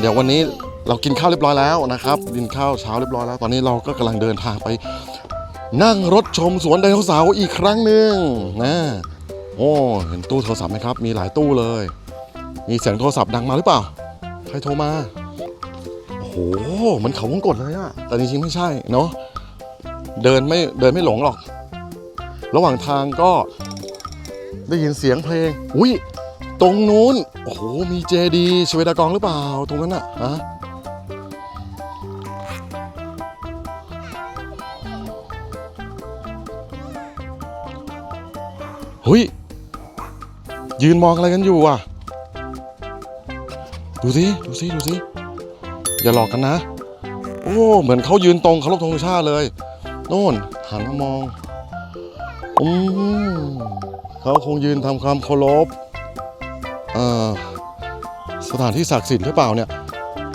เดี๋ยววันนี้เรากินข้าวเรียบร้อยแล้วนะครับกินข้าวเช้าเรียบร้อยแล้ว ตอนนี้เราก็กำลังเดินทางไป นั่งรถชมสวนไดโนเสาร์อีกครั้งหนึ่งนะโอ้เห็นตู้โทรศัพท์ไหมครับ มีหลายตู้เลย มีเสียงโทรศัพท์ดังมาหรือเปล่า ใครโทรมา โอ้โหมันเขาวงกดเลยอะแต่จริงๆไม่ใช่เนาะเดินไม่เดินไม่หลงหรอก ระหว่างทางก็ได้ยินเสียงเพลงอุ้ย ตรงนู้น โอ้โห มีเจดีชเวดากองหรือเปล่า ตรงนั้นอะฮะเฮ้ยยืนมองอะไรกันอยู่อะ ดูสิ ดูสิ ดูสิ อย่าหลอกกันนะ โอ้ เหมือนเขายืนตรงเคารพธงชาติเลย โน่นหันมามอง อืมเขาคงยืนทำความเคารพ สถานที่ศักดิ์สิทธิ์หรือเปล่าเนี่ย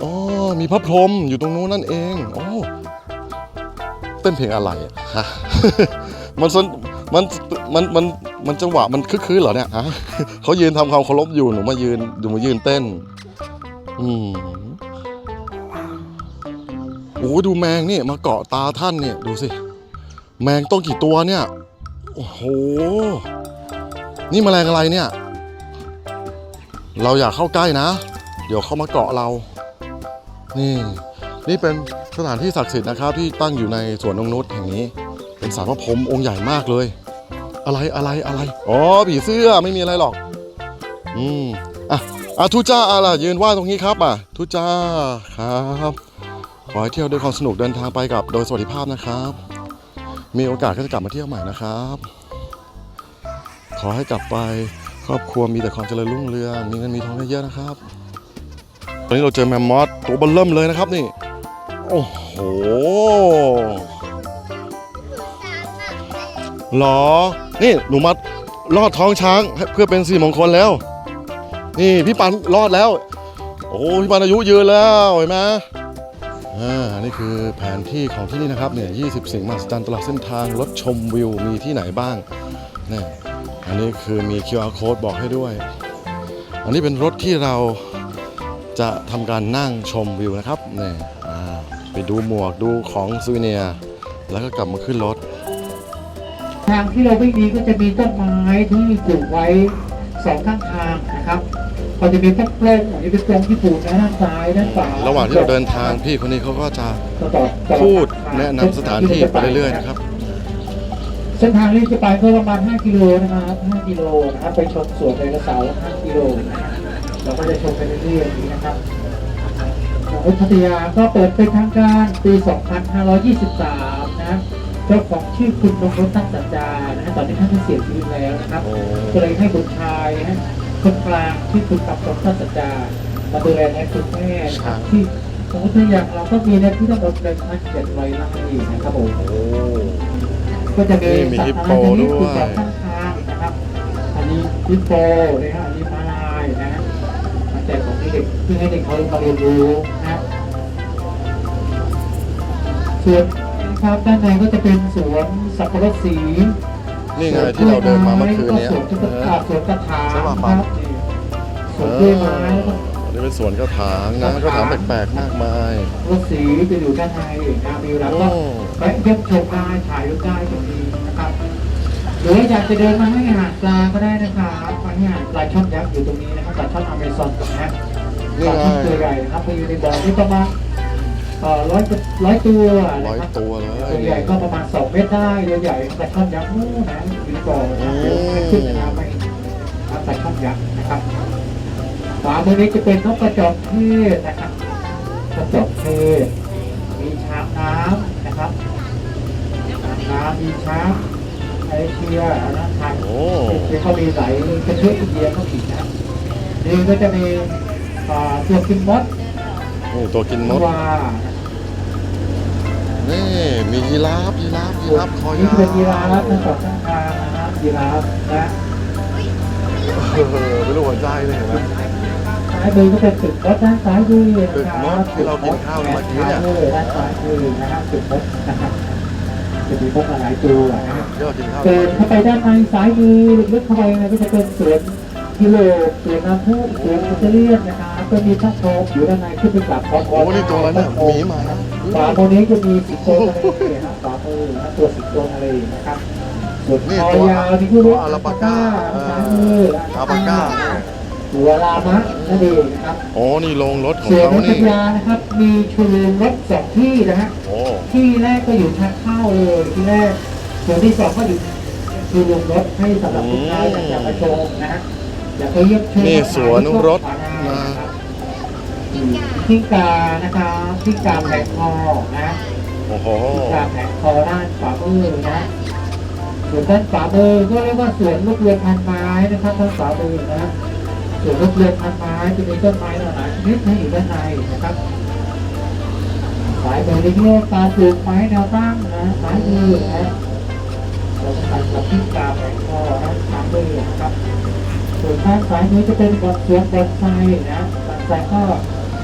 อ๋อมีพระพรหมอยู่ตรงนู้นนั่นเองโอ้เต้นเพลงอะไรอะฮะมันสนมันมันมันมันจังหวะมันคึกคืนเหรอเนี่ยฮะเขายืนทำความเคารพอยู่หนูมายืนหนูมายืนเต้น อืมโอ้ดูแมงนี่มาเกาะตาท่านเนี่ยดูสิ แมงต้องกี่ตัวเนี่ย โอ้โห นี่แมลงอะไรเนี่ย เราอยากเข้าใกล้นะ เดี๋ยวเขามาเกาะเรา นี่ นี่เป็นสถานที่ศักดิ์สิทธิ์นะครับ ที่ตั้งอยู่ในสวนนงนุษแห่งนี้ เป็นสารพระพรหมองค์ใหญ่มากเลย อะไรอะไรอะไรอ๋อผีเสื้อไม่มีอะไรหรอก อืมอะอะทุจ้าอะล่ะยืนไหว่าตรงนี้ครับอะทุจ้าครับขอให้เที่ยวด้วยความสนุกเดินทางไปกับโดยสวัสดิภาพนะครับ มีโอกาสก็จะกลับมาเที่ยวใหม่นะครับ ขอให้กลับไป ครอบครัวมีแต่ความเจริญรุ่งเรืองมีเงินมีทองเยอะๆนะครับ ตอนนี้เราเจอแมมมอสตัวเบันเริ่มเลยนะครับนี่ โอ้โหหรอ นี่หนูมาลอดท้องช้างเพื่อเป็นสิริมงคลแล้ว นี่พี่ปันรอดแล้ว โอ้พี่ปันอายุยืนแล้วเห็นไหมอ่านี่คือแผนที่ของที่นี่นะครับเนี่ย20 สิ่งมหัศจรรย์ตลอดเส้นทางรถชมวิวมีที่ไหนบ้างนี่ อันนี้คือมี QR code บอกให้ด้วย อันนี้เป็นรถที่เราจะทำการนั่งชมวิวนะครับนี่อ่าไปดูหมวกดูของซูเวเนียร์แล้วก็กลับมาขึ้นรถ ทางที่เราวิ่งนี้ก็จะมีต้นไม้ที่ปลูกไว้สองข้างทางนะครับก็จะมีต้นกล้งอันนี้เป็นกล้งที่ปลูกนะด้านซ้ายด้านขวาระหว่างที่เราเดินทางพี่คนนี้เขาก็จะต่อต่อต่อพูดแนะนำสถานที่ไปเรื่อยๆนะครับ เส้นทางที่จะไปก็ประมาณ 5 กิโลนะครับ5กิโลนะครับไปชมสวนไดโนเสาร์5กิโลนะครับเราก็จะชมไปเรื่อยๆอย่างนี้นะครับอุพัทยาก็เปิดเป็นทางการปี 2523 นะเจ้าของชื่อคุณนงรถตั้งสัจจานะฮะตอนนี้ท่านได้เสียชีวิตแล้วนะครับโอ้ก็เลยให้บุตรชายนะฮะคนกลางที่คุณกับรถตั้งสัจจามาดูแลแทนคุณแม่นะครับที่สมมติตัวอย่างเราก็มีเนื้อที่ทั้งหมดหนึ่งพันเจ็ดร้อยไร่นะครับผมโอ้ ก็จะมีนี่มีสัตฮิปว์โปอะไรชนิดด้วยคือสองข้างทางนะครับ อันนี้ฮิปโปนะฮะอันนี้ม้าลายนะฮะมาแจกของเด็กเพื่อให้เด็กเขามาเรียนรู้นะฮะส่วนนะครับด้านในก็จะเป็นสวนสับปะรดสีนี่ไงที่เราเดินมาเมื่อคืนเนี้ยสวนที่เป็นเออาอสวนกระถางใช่ป่ะนะคปั๊รับบสวนกล้วยไม้แล้วก็อั นนี้เป็นสวนกระถางนะกระถางแปลกๆมากมายรถสีจะอยู่ด้านในนะมีแล้วก็โอ้แวะเยี่ยมชมได้ถ่ายรูปได้ตรงนี้นะครับหรือว่าอยากจะเดินมาให้อาหารปลาก็ได้นะครับมาให้อาหารปลาช่อนยักษ์อยู่ตรงนี้นะครับปลาช่อนอเมซอนนะฮะปนี่ลาไงช่อนตัวใหญ่นะครับไปอยู่ในบ่อที่ประมาณเอ่อร้อยร้อยตัวร้อยนะครับตัวเลยตัวใหญ่ก็ประมาณสองเมตรได้ตัวใหญ่ปลาช่อนยักษ์นู่นนะอยู่ในบ่อนะครับเดี๋ยวให้ขึ้นนะครับไปครับปลาช่อนยักษ์นะครับขวามือนี้จะเป็นนกกระจอกเทศนะครับกระจอกเทศมีช้างน้ำนะครับช้างน้ำมีช้างไอเชียนะทางโอ้ที่เขามีหลายประเทศอินเดียเขาอีกนะนี่ก็จะมีอ่าตัวกินมดนี่ตัวกินมดวานี่มียีราฟยีราฟยีราฟคอนี่ยาวเป็นยีราฟทั้งสองข้างทางนะฮะยีราฟนะเออไม่รู้หัวใจเลยเห็นไหม ซ้ายมือก็เป็นตึกมดด้านซ้ายมือนะตึกครับที่เรากินข้าวเมื่อกี้เนี่ยด้านซ้ายมือนะครับตึกมดนะครับจะมีมดหลายตัวนะฮะเดี๋ยวเรากินข้าวเดินเข้าไปด้านในซ้ายมือลึกเข้าไปนะก็จะเป็นสวนกิโลสวนน้ำพุสวนอิตาเลียนนะครับก็มีทั้งโชว์อยู่ด้านในขึ้นไปกลับพร้อมโอ้นี่ตัวอะไรเนี่ยหมีมาฝาโมนี้จะมีสิงโตทะเลนะฝามือนะตัวสิงโตทะเลนะครับส่วนนี่คอตัวยาวนี่คือตัวอาราปาก้าซ้ายมืออาราปาก้า หัวลามะนั่นเองนะครับโอ้นี่โรงรถของส่วนเขาพัทนี่ยานะครับมีชูรูมรถสองที่นะฮะโอ้ที่แรกก็อยู่ทางเข้าเลยที่แรกส่วนที่สองก็อยู่ชูรูมรถให้สำหรับลูกค้าอยากจะมาชมนะฮะอยากไปเยี่ยมชมนี่สวนรถนะนะที่กานะคะที่กาแผงคอนะ โอ้โหที่กาแผงคอด้านขวามือนะส่วนด้านขวามือก็เรียกว่าสวนลูกเรือนพันไม้นะครับด้านขวามือนะ สวนลูกเรือนพันไม้จะมีต้นไม้หลายชนิดให้อยู่ด้านในนะครับสายมือนี่เรียกการปลูกไม้แนวตั้งนะสายมือนะเราจะตัดกับที่กาแผงคอนะสายมือนะครับส่วนข้างซ้ายมือจะเป็นบอนสวนบอนไซนะบอนไซก็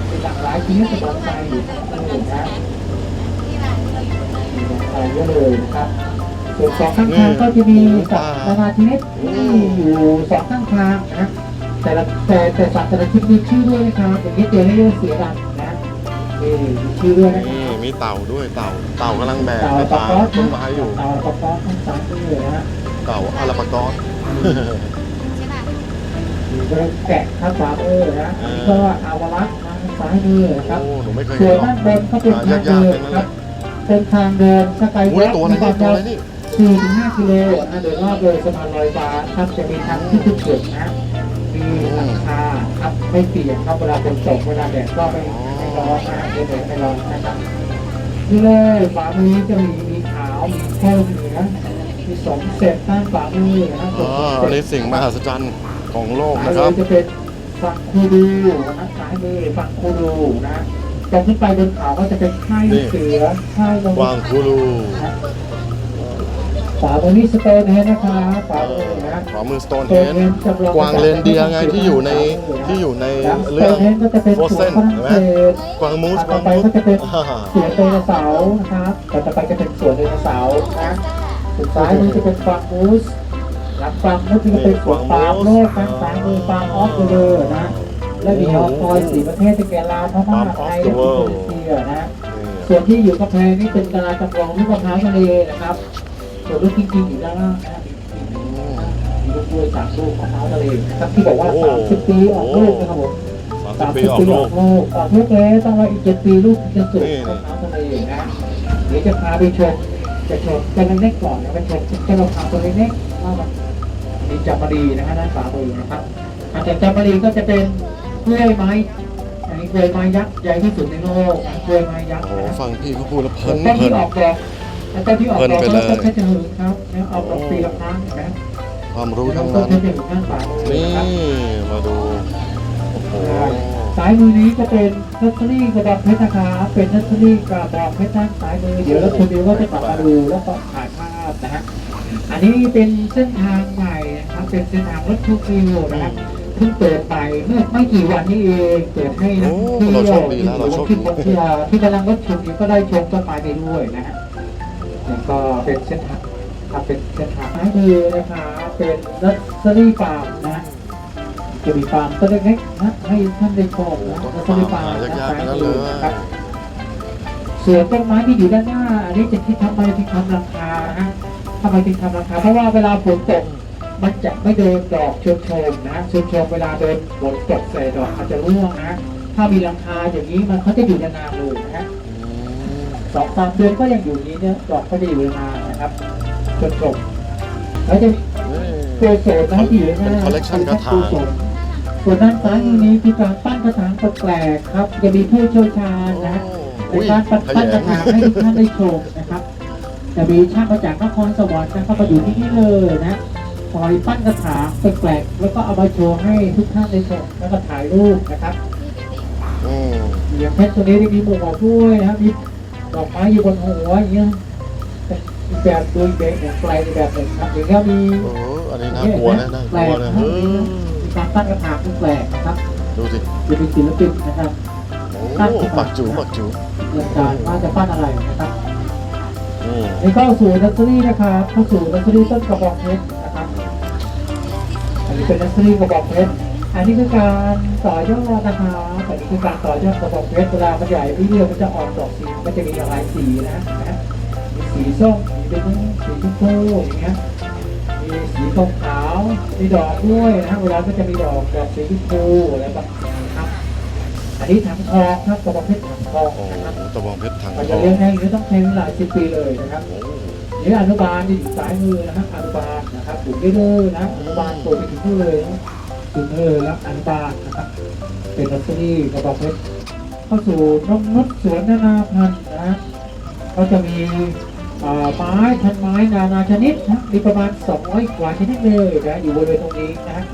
เป็นหลากหลายชนิดกับบอนไซอยู่ข้างในนะมีบอนไซเยอะเลยนะครับส่วนสองข้างทางก็จะมีสัตว์นานาชนิดที่อยู่สองข้างทางนะ แต่ละแต่แต่สัตว์แต่ละชนิดมีชื่อด้วยนะครับอย่างนี้เจอให้เรียกเสือดำนะนี่มีชื่อด้วยนะคนี่รับมีเต่าด้วยเต่าเต่ากำลังแบกเต่ากระปลาถางป๊อสต้นไม้อยู่เต่าปลาป๊อสทั้งสามตัวนะฮะเต่าอาราปากอสมีกระแกะข้างขวามือนะอันนี้ก็อาวรักษ์ทางซ้ายมือนะครับโอ้หนูไม่เคยส่เห็วนนหรอกด้านบนก็เป็นทางเดินครับเป็นทางเดินสกายโอ้วยล์กตัวอะไรมีคนี่วามตัวยาอะไรวนี่4ถึง5กิโลนะเดินรอบเลยสะพานลอยฟ้าครับจะมีทางที่ทุกจุดนะ มีหลังคาครับไม่เปียกครับเวลาฝนตกเวลาแดดก็ไม่ไม่ร้อนนะไม่แดดไม่ร้อนนะครับนี่เลยฝามือจะมีมีขาวมีเข้มเหนือมีสองเศษด้านฝามือนะครับอ๋อสอัอนงเศนี้ษสิ่งมหัศจรรย์ของโลกซ้ายนะคมืรับอจะเป็นฝั่งคูดูนะซ้ายมือฝั่งคูดูนะตรงขึ้นไปบนเขาก็จะเป็นไข้เสือไข้ลงกวางคูรู ฝามือนี่สโตนเฮดนะคะฝามือนะขวามือสโตนสเฮโตนดเฮดจำลองกวางเรนเดียร์ไงที่อยู่ในที่อยู่ในแล้วสเรื่โตองนเฮดก็จะเป็นโฟสเซวนนฝรั่งเห็นไหมเศสกวางมูสกต่อวางไปมูสก็จะเป็นอ่าสวนไดโนเสาร์นะครับต่อไปก็จะเป็นสวนไดโนเสาร์นะสุดท้ายมือจะเป็นฟาร์มมูสหลังฟาร์มมูสนี่ก็เป็นสวนฟาร์มโลกทางซ้ายมือฟาร์มออฟเดอร์นะและมีฮอคอยสี่ประเทศที่แกลาวพม่าไทยและอินโดนีเซียนะส่วนที่อยู่กระแพงนี่เป็นกะลาจำลองลูกมะพร้าวทะเลนะครับ ส่วนลูกจริงๆอยู่ด้านล่างนะมีลูกด้วยสามลูกมะพร้าวทะเลนะครับที่บอกว่าโอ้สามสิบปีออกลูกนะครับผมสามสิบสามปีสิบออกปีลูอกอกลูกออกลูกแล้วต้องรออีกเจ็ดปีลูกถึงจะสุกนี่มะพร้าวทะเลนะเดี๋ยวจะพาไปชมจะชมจะเล็กๆก่อนนะไปชมจะเราพาตัวเล็กๆว่ามันมีจามรีนะฮะด้านขวามือนะครับอาจากจามรีก็จะเป็นกล้วยไม้อันนี้กล้วยไม้ยักษ์ใหญ่ที่สุดในโลกนะกล้วยไม้ยักษ์โอ้โหนะฟังพี่เขาพูดแล้วเพลินต้นเพลิที่นออกดอก แล้วต้นที่ออกดอกเพลินไปเลยต้นเพชรหึงครับแล้วออกดอกปีละครั้งนะความรู้ทั้งต้นนั้นเพชรหึงข้างขวามือนี่นะครับมาดูโอ้โหสายมือนี้จะเป็นนัสเซอรี่กระบอกเพชรนะครับเป็นนัสเซอรี่กระบอกเพชรด้านซ้ายมือเดี๋ยวแล้วคุณดิวก็จะกลับมาดูแล้วก็ถ่ายภาพนะฮะอันนี้เป็นเส้นทางใหม่นะครับเป็นเส้นทางรถทุกฟิวนะครับเพิ่งเปิดไปเมื่อไม่กี่วันนี้เองเปิดให้นักท่องเที่ยวโอ้เราโชคดีแล้วเราโชคดีที่ที่ที่กำลังรถชมอยู่ก็ได้ชมต้นไม้ไปด้วยนะฮะ แล้วก็เป็นเส้นทางครับเป็นเส้นทางซ้ายมือนะคะเป็นนัสเซอรี่ฟาร์มนะจะมีฟาร์มต้นเล็กๆนะให้ท่านได้ชมนะนัสเซอรี่ฟาร์มยากๆซ้ายทั้งนั้นมืเลอยนะครับส่วนต้นไม้ที่อยู่ด้านหน้าอันนี้จะที่ทำไมถึงทำราคานะฮะทำไมถึงทำราคาเพราะว่าเวลาฝนตกมันจะไม่โดนดอกชมชมนะชมชมเวลาโดนฝนตกใส่ดอกมันจะร่วงนะถ้ามีราคาอย่างนี้มันเขาจะอยู่นานๆเลยนะฮะ สองสามเดือนก็ยังอยู่อย่างนี้เนี่ยดอกก็จะอยู่นานนะครับจนจบแล้วจะมีตัวโสดนะที่อยู่ข้างหน้าเป็น collection กระถางตัวโสดส่วนด้านซ้ายมือนี้คือการปั้นกระถางแปลกๆครับ จะมีผู้เชี่ยวชาญนะในอุ้ยการปั้นขปั้นยกระถางให้ทุกท่านได้ชมนะครับ จะมีช่างมาจากนครสวรรค์นะเข้ามาอยู่ที่นี่เลยนะคอยปั้นกระถางแปลกๆแล้วก็เอามาโชว์ให้ทุกท่านได้ชมแล้วก็ถ่ายรูปนะครับอืมอย่างเพชรตัวนี้ที่มีหมวกด้วยนะครับมี ดอกไม้อยู่บนหัวอย่างเงี้ยอีกแบบโดยแบบอย่างไกลในแบบหนึ่งครับอย่างเงี้ยมีโอ้โหอันนี้น่ากลัวนะน่ากแปลลัวกนะนะคเอรับอมีการตั้งกระถางที่แปลกนะครับดูสิจะมีศิลปินนะครับโอ้ปักจูปักจูเรื่องการว่าจะปั้นอะไรนะครับอืมนี่เข้าสู่นัสเซอรี่นะครับเข้าสู่นัสเซอรี่ต้นกระบอกเพชรนะครับอันอันนี้เป็นนักซีกระบอกเพชร อันนี้คือการต่อยอดนะคะอันนี้คือการต่อยอดกระบอกเพชรเวลามันใหญ่พี่เรียวมันจะออกดอกสีมันจะมีหลายสีนะนะมีสีส้มสีเป็นสีชมพูอย่างเงี้ยมีสีขาวขาวมีดอกด้วยนะฮะเวลาก็จะมีดอกดอกสีชมพูอะไรแบบนี้ครับ อันนี้ถังทองครับกระบอกเพชรถังทองโอ้นะครับตะบองเพชรทางเราจะองเลี้ยงให้อย่างนี้ต้องใช้เวลาสิบปีเลยนะครับโอ้นี่อนุบาลที่อยู่ซ้ายมือนะครับอนุบาลนะครับปลูกได้เลยนะอนุบาลปลูกไปถึงนู่นเลยนะ ถึงเลยแล้วอนุบานะครับ เป็นนัสซี่กระบอกเพชรเข้าสู่น้องนดสวนนานาพันธุ์นะ ก็จะมีไม้พันไม้นานาชนิดนะมีประมาณ 200 กว่าชนิดเลยนะอยู่บริเวณตรงนี้นะฮะ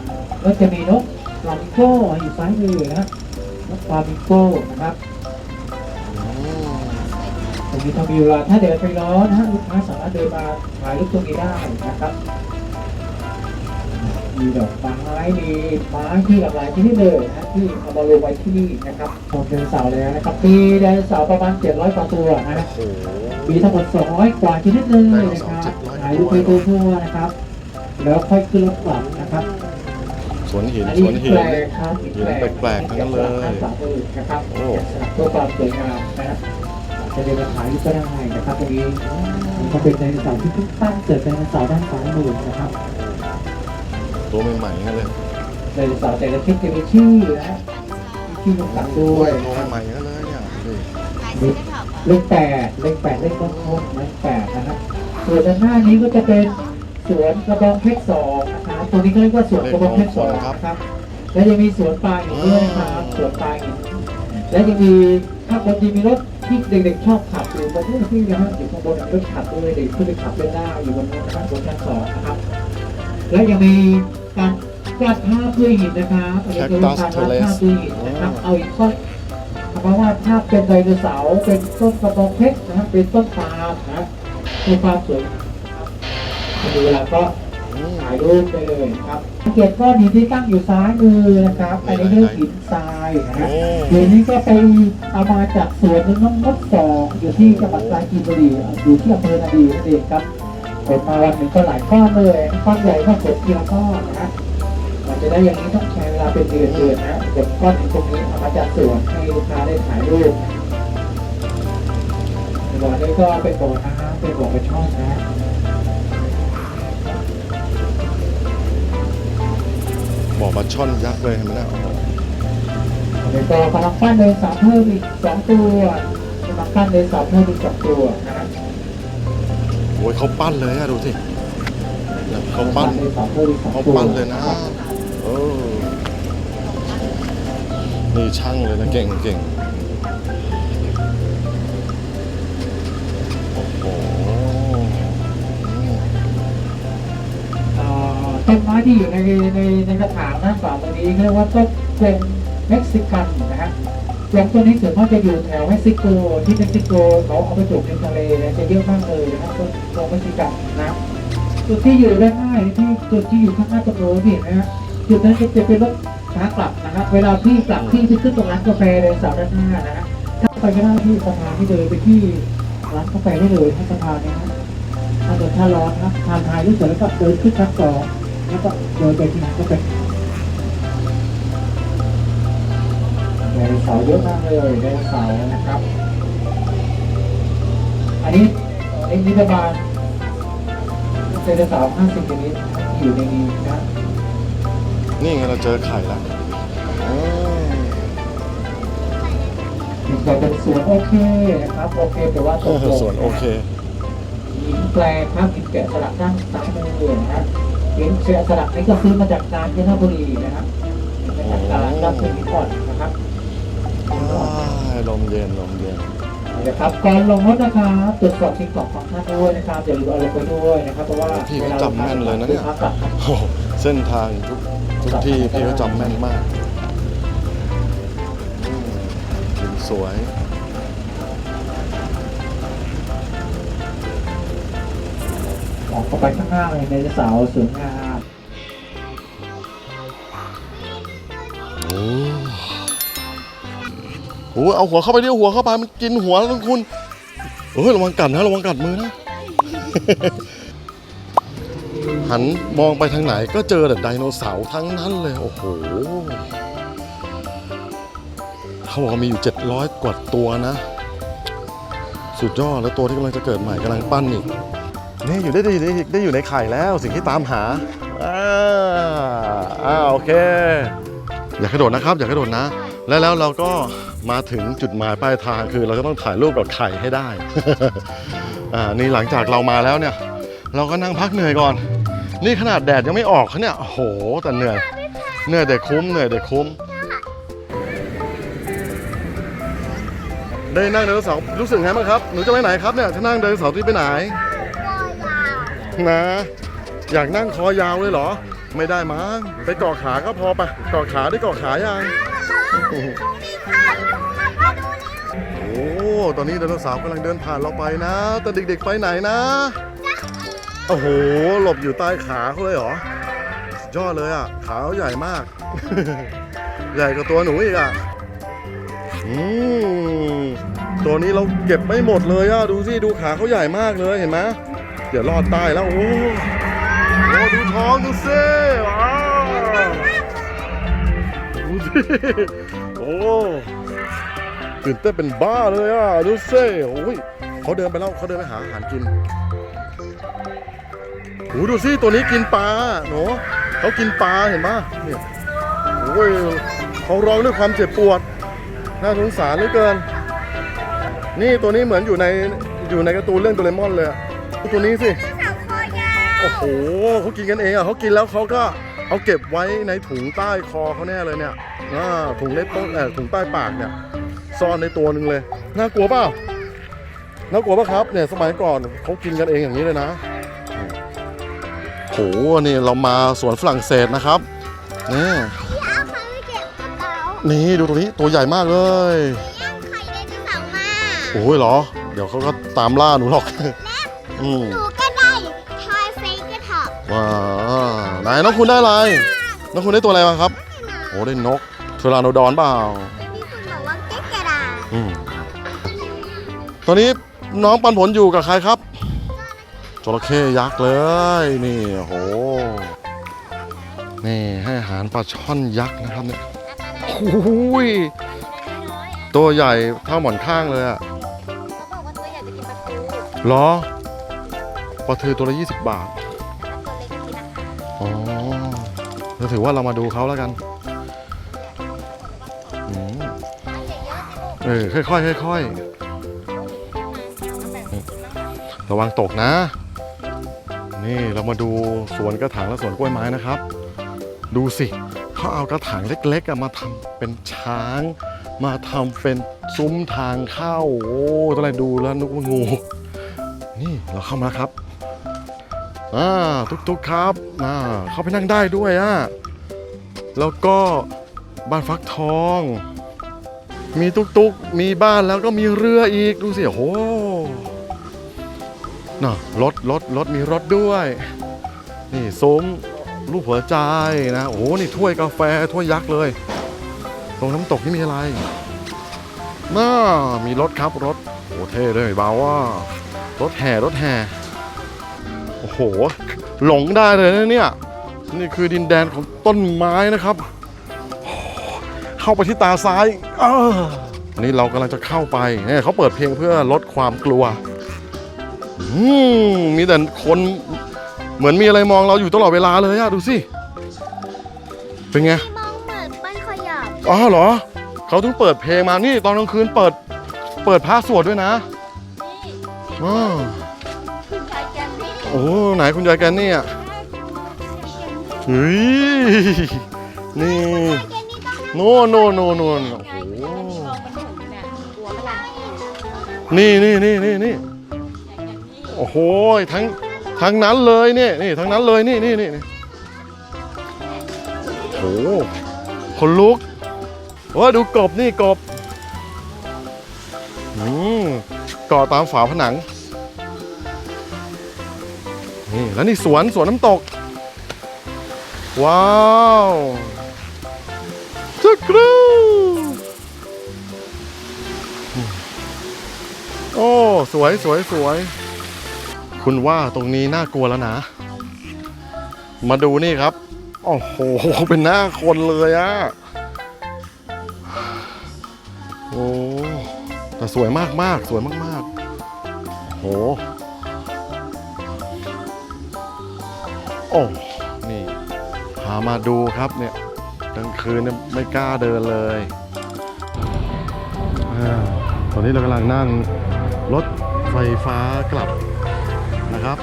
แล้วจะมีนกฟลามิงโก้อยู่ซ้ายมือนะนกฟลามิงโก้นะครับตรงนี้ทำอยู่ละถ้าเดินไปร้อนนะลูกค้าสามารถเดินมาถ่ายรูปตรงนี้ได้นะครับ มีดอกไม้มีไม้ที่หลากหลายชนิดเลยนะที่เอามาลงไว้ที่นี่นะครับชมไดโนเสาร์แล้วนะครับมีไดโนเสาร์ประมาณ 700กว่าตัวนะ โอ้โห มีทั้งหมด 200 กว่าชนิดเลยนะครับไดโนเสาร์700ถ่ายรูปไปทั่วๆนะครับ แล้วค่อยขึ้นรถกลับนะครับสวนหินอันสนี้วนหิน แปลกครับหินแปลกๆทั้งนั้นเลยสามมือนะครับโอ้สำหรับเพื่อความสวยงามนะครับจะเดินมาถ่ายรูปก็ได้นะครับตรงนี้ก็เป็นไดโนเสาร์ที่เพิ่งตั้งเกิดไดโนเสาร์ด้านซ้ายมือนะครับ ตัวใหม่ๆนั่นเลยไดโนเสาร์แต่ละชนิดจะมีชื่อนะมีชื่อกำกับด้วย ตัวนะครับใหม่ๆนั่นเลยเนี่ยดูเลขแปดเลขแปดเลขต้นต้นเลขแปดนะครับส่วนด้านหน้านี้ก็จะเป็นสวนกระบองเพชรสองนะครับตัวนี้ก็เรียกว่าสวนกระบองเพชรสองนะครับ และยังมีสวนปลาอีกด้วยนะครับสวนปลาอีกและยังมีถ้าคนที่มีรถที่เด็กๆชอบขับอยู่บนนู้นที่นะฮะอยู่ข้างบนมีรถขับด้วยเด็กขึ้นไปขับเล่นได้อยู่บนนู้นนะครับบนชั้นสองนะครับ และยังมีการวาดภาพด้วยหินนะครับอันนี้คือการวาดภาพด้วยหินนะครับเอาอีกข้อเพราะว่าภาพเป็นไดโนเสาร์เป็นต้นกระบองเพชรนะครับเป็นต้นปาล์มนะเป็นความสวยนะครับดูเวลาก็อืมถ่ายรูปไปเลยนะครับสังเกตก้อนหินที่ตั้งอยู่ซ้ายมือนะครับอันนี้เรียกหินทรายนะฮะโอ้เดี๋ยวนี้ก็ไปเอามาจากสวนน้องมดสองอยู่ที่จังหวัดปราจีนบุรีอยู่ที่อำเภอนาดีนั่นเองครับ ผลมาวันหนึ่งก็หลายก้อนเลยก้อนใหญ่ก็เกิดทีละก้อนนะฮะมันจะได้อย่างนี้ต้องใช้เวลาเป็นเดือนเดือนๆนะผลก้อนหินตรงนี้เอามาจากสวนให้ลูกค้าได้ถ่ายรูปบ่อนี้ก็เป็นบ่อน้ำเป็นบ่อปลาช่อนนะบอกปลาช่อนยักษ์เลยเห็นไหมเนี่ยโอ้โหเดี๋ยวก็กำลังปั้นเลยสามเพิ่มอีกสองตัวกำลังปั้นเลยสามเพิ่มอีกสองตัวนะครับ โอ้ยเขาปั้นเลยอะดูสิเขาปั้นเขาปั้นเลยนะเออนี่ช่างเลยนะเก่งเก่งโอ้โหต้นไม้ที่อยู่ในในในกระถางด้านขวาตรงนี้เรียกว่าต้นกลงเม็กซิกันนะฮะ กลงต้นนี้ส่วนมากจะอยู่แถวเม็กซิโกที่เม็กซิโกเขาเอาไปปลูกในทะเลนะจะเยอะมากเลยนะครับต้นกลงเม็กซิกันนะจุดที่อยู่ได้ง่ายที่จุดที่อยู่ข้างหน้าตรงโน้นพี่เห็นไหมฮะจุดนั้นจะเป็นรถขากลับนะครับเวลาพี่กลับพี่จะขึ้นตรงร้านกาแฟเลยเสาด้านหน้านะฮะถ้าไปก็ได้ที่สะพานที่เดินไปที่ร้านกาแฟได้เลยที่สะพานนี้นะถ้าเดินถ้าร้อนนะทานทายรู้สึกแล้วก็เดินขึ้นชั้นสองแล้วก็เดินไปที่นั่นก็เป็น ดโนเสาร์เยอะมากเลยไดโนเสาร์นะครับ อันนี้อันนี้ประมาณไดโนเสาร์50ชนิดอยู่ในนี้นะนี่ไงเราเจอไข่แล้วอืมแต่เป็นสวนโอเคนะครับ โอเคแต่ว่าตเอกอสวนโอเค หินแปลงครับหินแกะสลักด้านซ้ายมือนะครับหินแกะสลักนี่ก็ซื้อมาจากกาญจนบุรีนะครับเป็นจากการรับเป็นหินอ่อนนะครับว้าย ลมเย็นลมเย็นนะครับก่อนลงรถนะครับตรวจสอบสิ่งของของท่านด้วยนะครับอย่าลืมเอาลงไปด้วยนะครับเพราะว่าพี่เขาจำแม่นเลยนะเนี่ยครับกลับโอ้โหเส้นทางทุกทุกที่พี่เขาจำแม่นมากอืมหินสวยออกไปข้างหน้าเลยในเสาสวยงาม โหเอาหัวเข้าไปดิเอาหัวเข้าไปมันกินหัวแล้วคุณเฮ้ยระวังกัดนะระวังกัดมือนะ หันมองไปทางไหนก็เจอแต่ไดโนเสาร์ทั้งนั้นเลย โอ้โหเขาบอกว่ามีอยู่ 700 กว่าตัวนะ สุดยอดแล้วตัวที่กำลังจะเกิดใหม่กำลังปั้นอีกนี่อยู่ได้ได้ได้ได้อยู่ในไข่แล้วสิ่งที่ตามหาอ่าอ่าโอเค อย่ากระโดดนะครับ อย่ากระโดดนะ แล้วแล้วเราก็ มาถึงจุดหมายปลายทางคือเราจะต้องถ่ายรูปกับไข่ให้ได้ อ่านี่หลังจากเรามาแล้วเนี่ย เราก็นั่งพักเหนื่อยก่อน นี่ขนาดแดดยังไม่ออกเขาเนี่ยโอ้โหแต่เหนื่อยเหนื่อยแต่คุ้มเหนื่อยแต่คุ้ม ได้นั่งไดโนเสาร์รู้สึกไงบ้างครับหนูจะไปไหนครับเนี่ยจะนั่งไดโนเสาร์ที่ไปไหนนะ อยากนั่งคอยาวเลยเหรอ ไม่ได้มั้งไปเกาะขาก็พอปะเกาะขาได้เกาะขายัง โอ้ตอนนี้ไดโนเสาร์กำลังเดินผ่านเราไปนะ แต่เด็กๆไปไหนนะ โอ้โห หลบอยู่ใต้ขาเขาเลยเหรอยอดเลยอะ ขาเขาใหญ่มาก ใหญ่กว่าตัวหนูอีกอะ อืมตัวนี้เราเก็บไม่หมดเลยอะ ดูสิ ดูขาเขาใหญ่มากเลยเห็นไหมเดี๋ยวรอดใต้แล้ว โอ้โหดูท้องดูซิว้าวดูสิ โอ้ตื่นเต้นเป็นบ้าเลยอะดูซิโอ้ยเขาเดินไปแล้วเขาเดินไปหาอาหารกินโอ้ดูสิตัวนี้กินปลาหนูเขากินปลาเห็นปะเนี่ยโอ้ยเขาร้องด้วยความเจ็บปวด น่าสงสารเหลือเกิน นี่ตัวนี้เหมือนอยู่ในอยู่ในการ์ตูนเรื่องโดเรมอนเลยอะดูตัวนี้สิโอ้โหเขากินกันเองอะเขากินแล้วเขาก็ เอาเก็บไว้ในถุงใต้คอเขาแน่เลยเนี่ยอ่าถุงในต้นเออถุงใต้ปากเนี่ยซ่อนในตัวหนึ่งเลย น่ากลัวเปล่าน่ากลัวปะครับเนี่ยสมัยก่อนเขากินกันเองอย่างนี้เลยนะโหนี่เรามาสวนฝรั่งเศสนะครับนี่นี่ดูตัวนี้ตัวใหญ่มากเลยโอ้ยเหรอ เดี๋ยวเขาก็ตามล่าหนูหรอกอืมหนูก็ได้ทอยเฟกเกอร์ท็อปว้าวไห นน้องคุณได้อะไร น้องคุณได้ตัวอะไรมาครับ โอ้ได้นกเทราโนดอนเปล่ามีคนบอกว่าเจ๊กระดาษอืมตอนนี้น้องปันผลอยู่กับใครครับ จระเข้ยักษ์เลย นี่โอ้โห นี่ให้อาหารปลาช่อนยักษ์นะครับเนี่ยโอ้ยตัวใหญ่เท่าหมอนข้างเลยอะเขาบอกว่าตัวใหญ่จะกินปลาทูเหรอปลาทือตัวละ20บาท ถือว่าเรามาดูเขาแล้วกันเออค่อยๆค่อยๆระวังตกนะ นี่เรามาดูสวนกระถางและสวนกล้วยไม้นะครับ ดูสิเขาเอากระถางเล็กๆมาทำเป็นช้าง มาทำเป็นซุ้มทางเข้าโอ้ตอนแรกดูแล้วนึกว่างู นี่เราเข้ามาแล้วครับ อ่าทุกๆครับอ่าเข้าไปนั่งได้ด้วยอะแล้วก็บ้านฟักทอง มีตุกๆ มีบ้านแล้วก็มีเรืออีกดูสิโอ้โหน่ะรถรถรถมีรถด้วย นี่ซุ้มรูปหัวใจนะโอ้โหนี่ถ้วยกาแฟถ้วยยักษ์เลยตรงน้ำตกนี่มีอะไรน่ามีรถครับรถโอ้เท่เลยเบาว่ารถแห่รถแห่ หหลงได้เลยนะเนี่ย นี่คือดินแดนของต้นไม้นะครับ เข้าไปที่ตาซ้ายอ้าอันนี้เรากำลังจะเข้าไปเนี่ยเขาเปิดเพลงเพื่อลดความกลัวอืมมีแต่คนเหมือนมีอะไรมองเราอยู่ตลอดเวลาเลยอะดูสิ เป็นไง มองเหมือนปั้นขยับอ๋อเหรอ เขาถึงเปิดเพลงมานี่ตอนกลางคืนเปิด เปิดพระสวดด้วยนะนี่อ๋อ โอ้ไหนคุณยายแกนนี่อะเฮ้ยนี่โน่นโน่นโน่นโน่นโอ้โหนี่นี่นี่นี่นี่โอ้โหทั้งทั้งนั้นเลยนี่นี่ทั้งนั้นเลยนี่นี่นี่โอ้โหคนลุกว่าดูกบนี่กบอืมกาะตามฝาผนัง นี่แล้วนี่สวนสวนน้ำตก ว้าวจักรูโอ้ สวยสวยสวย คุณว่าตรงนี้น่ากลัวแล้วนะ มาดูนี่ครับ โอ้โห เป็นหน้าคนเลยอะโอ้แต่สวยมากมากๆสวยมากๆโอ้โห โอ้นี่พามาดูครับเนี่ยกลางคืนเนี่ยไม่กล้าเดินเลยอตอนนี้เรากำลังนั่งรถไฟฟ้ากลับนะครับ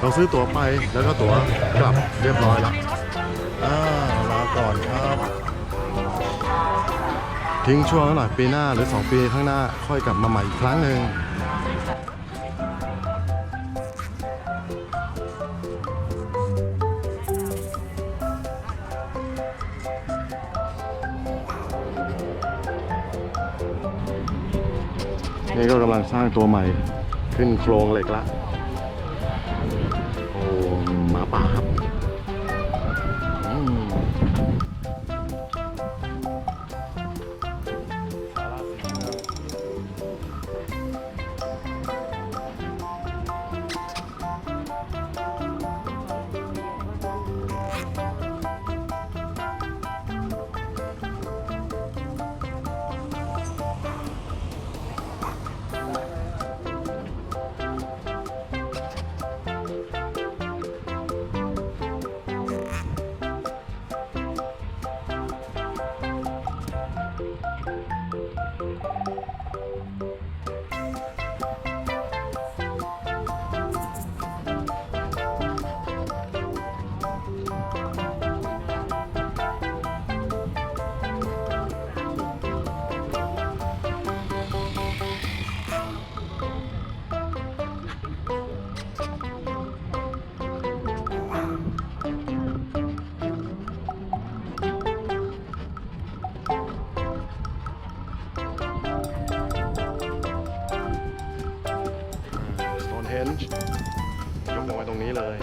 เราซื้อตั๋วไปแล้วก็ตั๋วกลับเรียบร้อยล้วอ่าลาก่อนครับ ทิ้งช่วงหน่อยปีหน้าหรือ 2 ปีข้างหน้าค่อยกลับมาใหม่อีกครั้งหนึ่ง ก็กำลังสร้างตัวใหม่ ขึ้นโครงเหล็กละ นเฮนจ์ยกมาไว้ตรงนี้เลย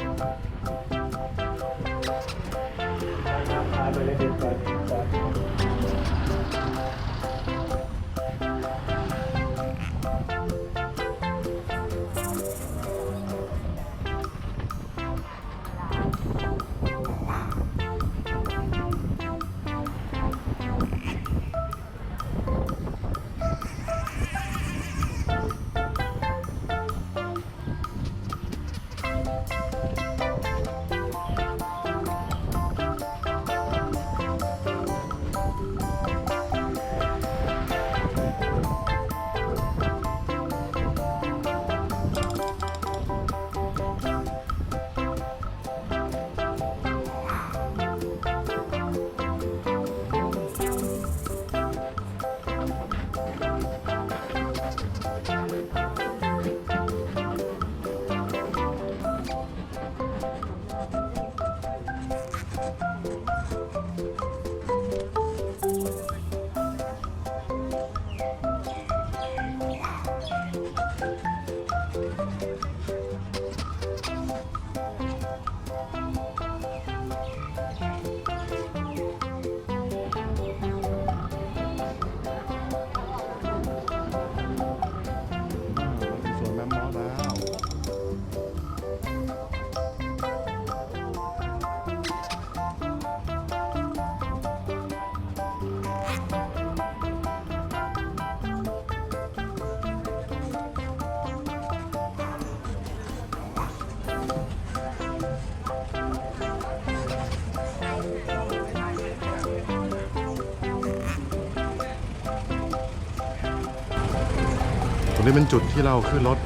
รงนี้เป็นจุดที่เราขึ้นรถ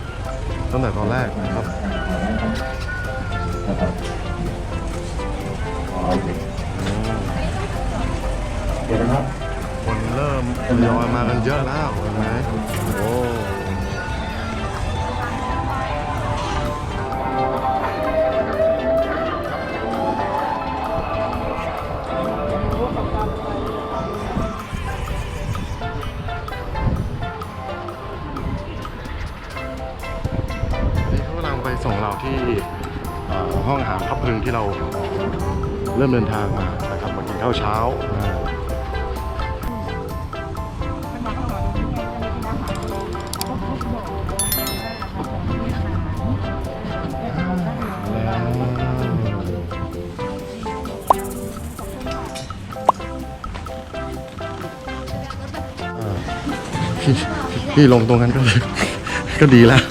ตั้งแต่ตอนแรกนะครับเดี๋ยวนะครับคนเริ่มทยอยมากันเยอะแล้วเห็นไหมโอ้ ที่เราเริ่มเดินทางมานะครับมากินข้าวเช้าพี่ลงตรงนั้นก็ก็ดีแล้ว